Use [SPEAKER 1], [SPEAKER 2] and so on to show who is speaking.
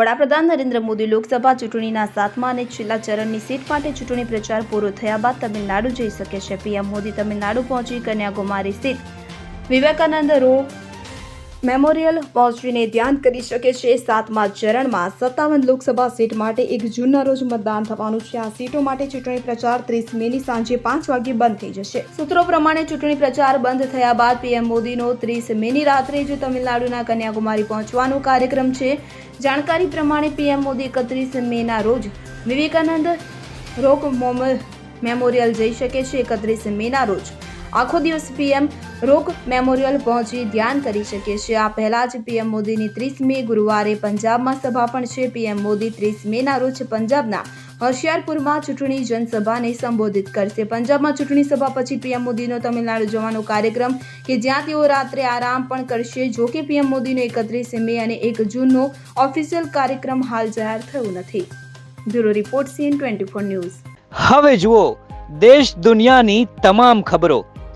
[SPEAKER 1] વડાપ્રધાન નરેન્દ્ર મોદી લોકસભા ચૂંટણીના સાતમા અને છેલ્લા ચરણની સીટ માટે ચૂંટણી પ્રચાર પૂરો થયા બાદ તમિલનાડુ જઈ શકે છે. પીએમ મોદી તમિલનાડુ પહોંચી કન્યાકુમારી સ્થિત વિવેકાનંદ રો મેમોરિયલ પહોંચીને ધ્યાન કરી શકે છે. સાતમા ચરણમાં સત્તાવન લોકસભા સીટ માટે એક જૂનના રોજ મતદાન થવાનું છે. આ સીટો માટે ચૂંટણી પ્રચાર ત્રીસ મેની સાંજે પાંચ વાગે બંધ થઈ જશે. સૂત્રો પ્રમાણે ચૂંટણી પ્રચાર બંધ થયા બાદ પીએમ મોદીનો ત્રીસ મેની રાત્રે જ તમિલનાડુના કન્યાકુમારી પહોંચવાનો કાર્યક્રમ છે. જાણકારી પ્રમાણે પીએમ મોદી એકત્રીસ મેના રોજ વિવેકાનંદ રોક મોમ- મેમોરિયલ જઈ શકે છે એકત્રીસ મેના રોજ. આખો દિવસ પીએમ રોક મેમોરિયલ પહોંચી ધ્યાન કરી શકે છે. આ પહેલા જ પીએમ મોદીની ત્રીસ મે ગુરુવારે પંજાબમાં સભા પણ છે. પીએમ મોદી ત્રીસ મેના રોજ પંજાબના હોશિયારપુરમાં ચૂંટણી જનસભાને સંબોધિત કરશે. પંજાબમાં ચૂંટણી સભા પછી પીએમ મોદીનો તમિલનાડુ જવાનો કાર્યક્રમ કે જ્યાં તેઓ રાત્રે આરામ પણ કરશે. જો કે પીએમ મોદીનો એકત્રીસ મે અને એક જૂનનો ઓફિશિયલ કાર્યક્રમ હાલ જાહેર થયો નથી. Bureau report CN twenty four news.
[SPEAKER 2] હવે જુઓ, દેશ દુનિયાની તમામ ખબરો.